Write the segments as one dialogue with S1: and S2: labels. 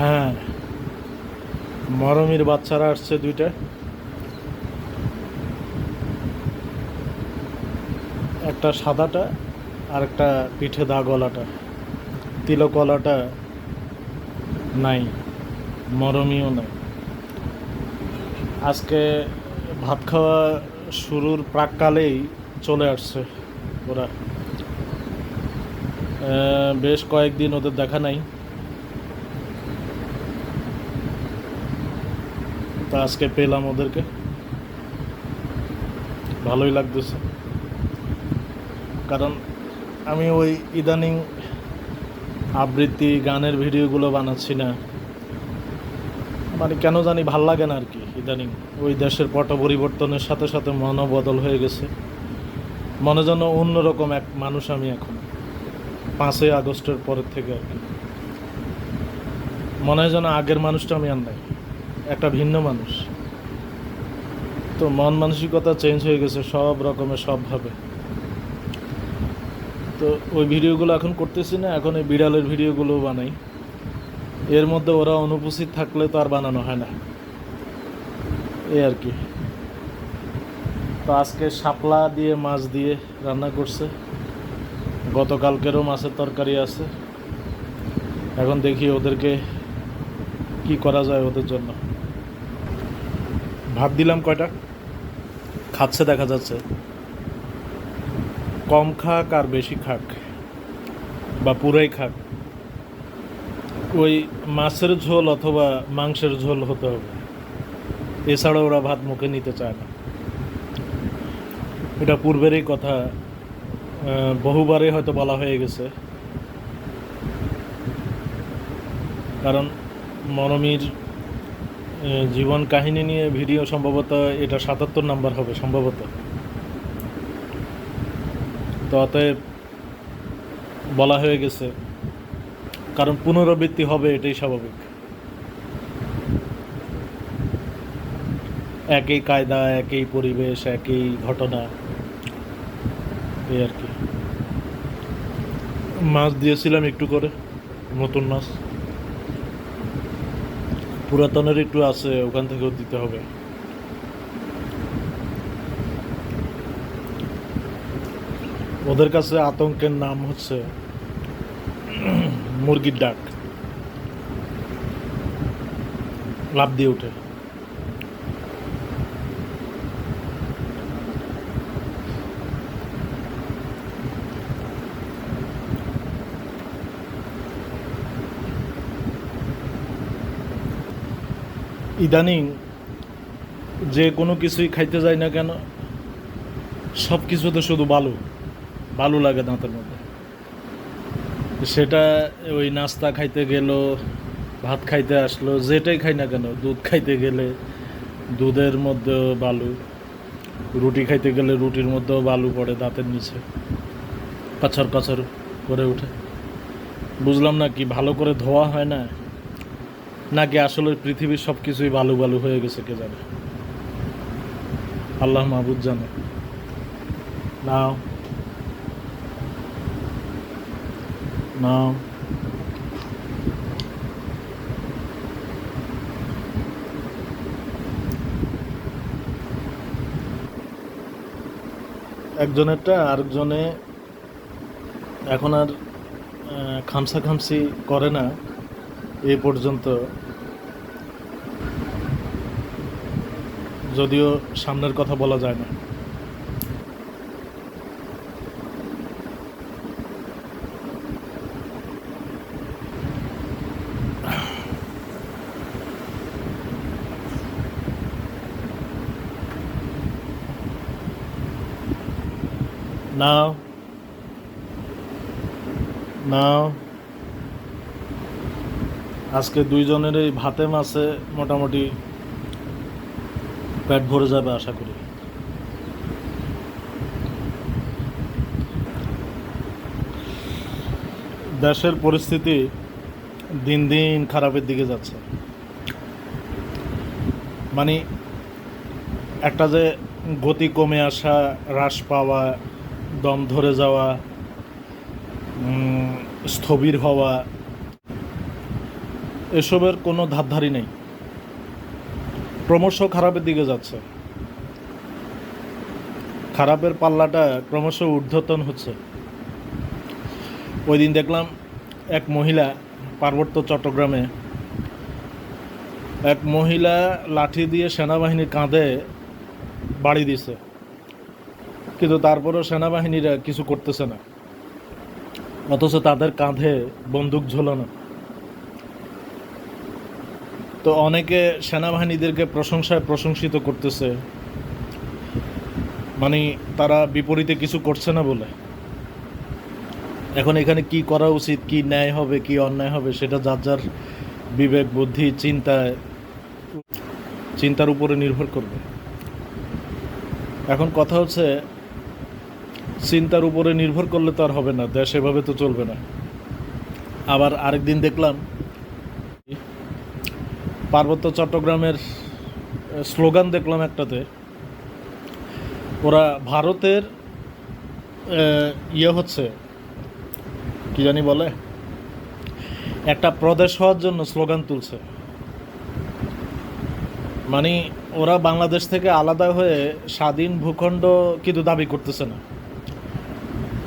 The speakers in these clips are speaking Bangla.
S1: হ্যাঁ। মরমির বাচ্চারা আসছে দুইটা। একটা সাদাটা আর একটা পিঠে দাগওয়ালাটা তিলকওয়ালাটা নাই, মরমিও নাই। আজকে ভাত খাওয়া শুরুর প্রাককালেই চলে আসছে ওরা। বেশ কয়েকদিন ওদের দেখা নাই। তা আজকে পেলাম ওদেরকে। ভালোই লাগতেছে। কারণ আমি ওই ইদানিং আবৃত্তি গানের ভিডিওগুলো বানাচ্ছি না। মানে কেন জানি ভালো লাগে না আর কি ইদানিং। ওই দেশের পট পরিবর্তনের সাথে সাথে মনও বদল হয়ে গেছে। মনে যেন অন্যরকম এক মানুষ আমি এখন, পাঁচই আগস্টের পরের থেকে আর কি মনে হয় যেন আগের মানুষটা আমি আর নাই। একটা ভিন্ন মানুষ। তো মন মানসিকতা চেঞ্জ হয়ে গেছে সব রকমের সবভাবে তো ওই ভিডিওগুলো এখন করতেছি না, এখন এই বিড়ালের ভিডিওগুলো বানাই। এর মধ্যে ওরা অনুপস্থিত থাকলে তো আর বানানো হয় না। এই আর কি। তো আজকে শাপলা দিয়ে, মাছ দিয়ে রান্না করছে। গতকালকেরও মাছের তরকারি আছে। এখন দেখি ওদেরকে কি করা যায় ওদের জন্য। ভাত দিলাম কয়টা? খাচ্ছে দেখা যাচ্ছে। কম খাক আর বেশি খাক, বা পুরাই খাক। ওই মাছের ঝোল অথবা মাংসের ঝোল হতে হবে। এছাড়া ওরা ভাত মুখে নিতে চায় না। এটা পূর্বেরই কথা। বহুবারই হয়তো বলা হয়ে গেছে। কারণ মরমির জীবন কাহিনী নিয়ে ভিডিও সম্ভবত এটা সাতাত্তর নাম্বার হবে, সম্ভবত। তো অতএব বলা হয়ে গেছে, কারণ পুনরাবৃত্তি হবে এটাই স্বাভাবিক। একই কায়দা, একই পরিবেশ, একই ঘটনা, এই আর কি। মাছ দিয়েছিলাম একটু করে, নতুন মাছ। পুরাতনের একটু আছে, ওখান থেকেও দিতে হবে। ওদের কাছে আতঙ্কের নাম হচ্ছে মুরগির ডাক। লাভ দিয়ে উঠে। ইদানিং যে কোনো কিছুই খাইতে যায় না কেন, সব কিছুতে শুধু বালু বালু লাগে দাঁতের মধ্যে। সেটা ওই নাস্তা খাইতে গেল, ভাত খাইতে আসলো, যেটাই খাই না কেন, দুধ খাইতে গেলে দুধের মধ্যেও বালু, রুটি খাইতে গেলে রুটির মধ্যেও বালু পড়ে দাঁতের নিচে কাছর কাছর করে ওঠে। বুঝলাম না কি ভালো করে ধোয়া হয় না? নাকি আসলে পৃথিবীর সব কিছুই বালু বালু হয়ে গেছে, কে জানে? আল্লাহ মাহবুদ জানে। নাও। নাও। একজনেরটা আরেকজনে এখন আর খামসা খামসি করে না। এই পর্যন্ত। যদিও সামনের কথা বলা যায় না। নাও নাও আজকে দুইজনের এই ভাতে মাছে মোটামুটি পেট ভরে যাবে আশা করি। দেশের পরিস্থিতি দিন দিন খারাপের দিকে যাচ্ছে। মানে একটা যে গতি কমে আসা, হ্রাস পাওয়া, দম ধরে যাওয়া স্থবির হওয়া এসবের কোনো ধারধারি নেই। ক্রমশ খারাপের দিকে যাচ্ছে। খারাপের পাল্লাটা ক্রমশ ঊর্ধ্বতন হচ্ছে। ওই দিন দেখলাম এক মহিলা পার্বত্য চট্টগ্রামে এক মহিলা লাঠি দিয়ে সেনাবাহিনীর কাঁধে বাড়ি দিছে। কিন্তু তারপরেও সেনাবাহিনীরা কিছু করতেছে না। অথচ তাদের কাঁধে বন্দুক ঝোলানো। তো অনেকে সেনাবাহিনীদেরকে প্রশংসায় প্রশংসিত করতেছে। মানে তারা বিপরীতে কিছু করছে না বলে। এখন এখানে কি করা উচিত, কি ন্যায় হবে, কি অন্যায় হবে, সেটা যার যার বিবেক, বুদ্ধি চিন্তায় চিন্তার উপরে নির্ভর করবে। এখন কথা হচ্ছে, চিন্তার উপরে নির্ভর করলে তো আর হবে না, দেশ এভাবে তো চলবে না। আবার আরেকদিন দেখলাম পার্বত্য চট্টগ্রামের স্লোগান দেখলাম একটাতে। ওরা ভারতের ইয়ে হচ্ছে, কি জানি বলে, একটা প্রদেশ হওয়ার জন্য স্লোগান তুলছে। মানে ওরা বাংলাদেশ থেকে আলাদা হয়ে স্বাধীন ভূখণ্ড কিন্তু দাবি করতেছে না।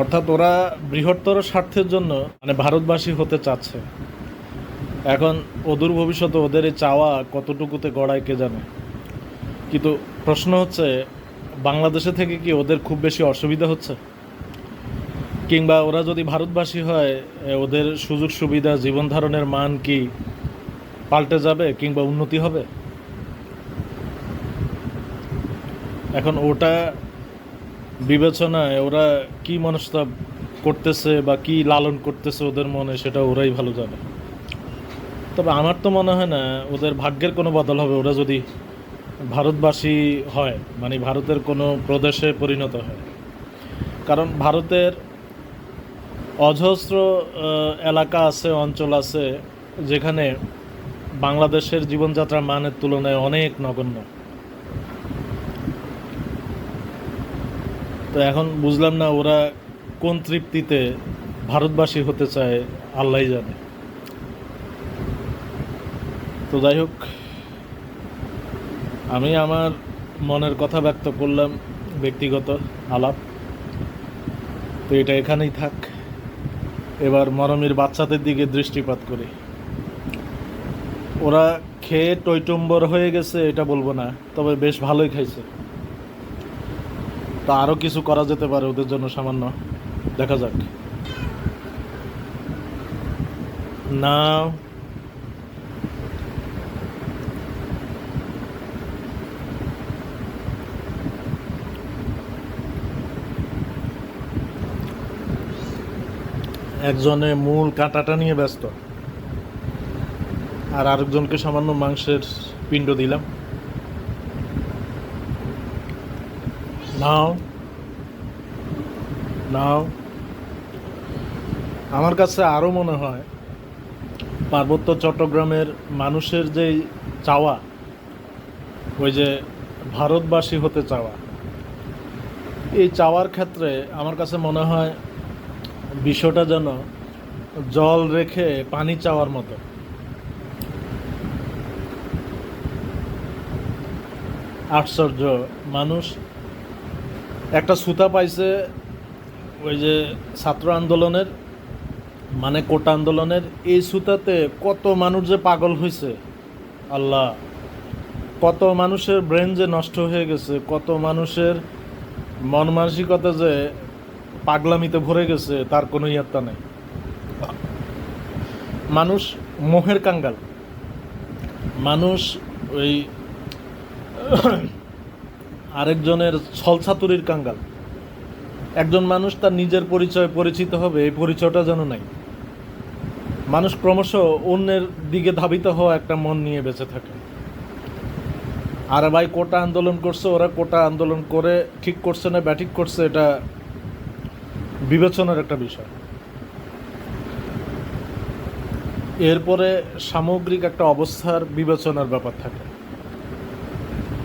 S1: অর্থাৎ ওরা বৃহত্তর স্বার্থের জন্য মানে ভারতবাসী হতে চাচ্ছে। এখন অদূর ভবিষ্যতে ওদের চাওয়া কতটুকুতে গড়ায় কে জানে? কিন্তু প্রশ্ন হচ্ছে, বাংলাদেশে থেকে কি ওদের খুব বেশি অসুবিধা হচ্ছে? কিংবা ওরা যদি ভারতবাসী হয় ওদের সুযোগ সুবিধা, জীবন ধারণের মান কি পাল্টে যাবে কিংবা উন্নতি হবে? এখন ওটা বিবেচনায় ওরা কি মনস্তাব করতেছে বা কি লালন করতেছে ওদের মনে, সেটা ওরাই ভালো জানে। তবে আমার তো মনে হয় না ওদের ভাগ্যের কোনো বদল হবে, ওরা যদি ভারতবাসী হয় মানে ভারতের কোনো প্রদেশে পরিণত হয়। কারণ ভারতের অজস্র এলাকা আছে, অঞ্চল আছে, যেখানে বাংলাদেশের জীবনযাত্রার মানের তুলনায় অনেক নগণ্য। তো এখন বুঝলাম না ওরা কোন তৃপ্তিতে ভারতবাসী হতে চায় আল্লাহ জানে। তো যাই হোক, আমি আমার মনের কথা ব্যক্ত করলাম, ব্যক্তিগত আলাপ। তো এটা এখানেই থাক। এবার মরমের বাচ্চাদের দিকে দৃষ্টিপাত করি। ওরা খেয়ে টৈটম্বর হয়ে গেছে, এটা বলব না, তবে বেশ ভালোই খাইছে। তা আরও কিছু করা যেতে পারে ওদের জন্য সামান্য। দেখা যাক। না একজনে মূল কাঁটাটা নিয়ে ব্যস্ত। আর আরেকজনকে সামান্য মাংসের পিণ্ড দিলাম। নাও। নাও। আমার কাছে আরও মনে হয়, পার্বত্য চট্টগ্রামের মানুষের যে চাওয়া, ওই যে ভারতবাসী হতে চাওয়া, এই চাওয়ার ক্ষেত্রে আমার কাছে মনে হয় বিষয়টা যেন জল রেখে পানি চাওয়ার মতো। আশ্চর্য মানুষ। একটা সুতা পাইছে ওই যে ছাত্র আন্দোলনের মানে কোটা আন্দোলনের। এই সুতাতে কত মানুষ যে পাগল হয়েছে আল্লাহ। কত মানুষের ব্রেন যে নষ্ট হয়ে গেছে, কত মানুষের মন মানসিকতা যে পাগলামিতে ভরে গেছে, তার কোনো ইয়াত্তা নেই। মানুষ মোহের কাঙ্গাল। মানুষ ওই আরেকজনের ছলছাতুরির কাঙ্গাল। একজন মানুষ তার নিজের পরিচয় পরিচিত হবে, এই পরিচয়টা যেন নাই। মানুষ ক্রমশ অন্যের দিকে ধাবিত হওয়া একটা মন নিয়ে বেঁচে থাকে। আর ভাই, কোটা আন্দোলন করছে, ওরা কোটা আন্দোলন করে ঠিক করছে না, ব্যাঠিক করছে, এটা বিবেচনার একটা বিষয়। এরপরে সামগ্রিক একটা অবস্থার বিবেচনার ব্যাপার থাকে।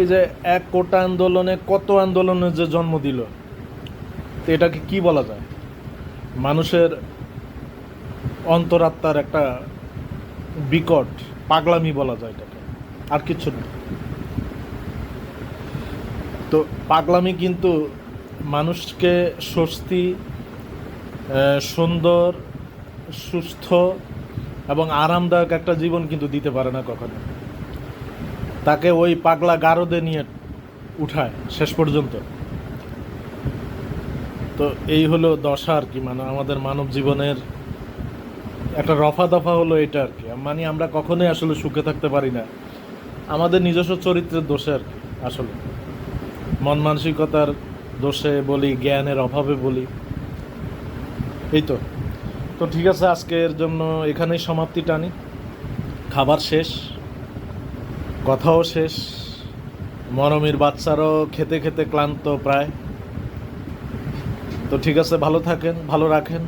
S1: এই যে এক কোটা আন্দোলনে কত আন্দোলনের যে জন্ম দিল, এটাকে কি বলা যায়? মানুষের অন্তরাত্মার একটা বিকট পাগলামি বলা যায় এটাকে। আর কিছু না। তো পাগলামি কিন্তু মানুষকে স্বস্তি সুন্দর, সুস্থ এবং আরামদায়ক একটা জীবন কিন্তু দিতে পারে না কখনো। তাকে ওই পাগলা গারদে নিয়ে উঠায় শেষ পর্যন্ত। তো এই হলো দশা আর কি মানে আমাদের মানব জীবনের একটা রফা দফা হলো এটা আর কি। মানে আমরা কখনোই আসলে সুখে থাকতে পারি না। আমাদের নিজস্ব চরিত্রের দোষে আর কি, আসলে। মন মানসিকতার দোষে বলি, জ্ঞানের অভাবে বলি। এই তো। তো ঠিক আছে, আজকের জন্য এখানেই সমাপ্তি টানি। খাবার শেষ, কথাও শেষ। মরমির বাচ্চারও খেতে খেতে ক্লান্ত প্রায়। তো ঠিক আছে, ভালো থাকেন, ভালো রাখেন।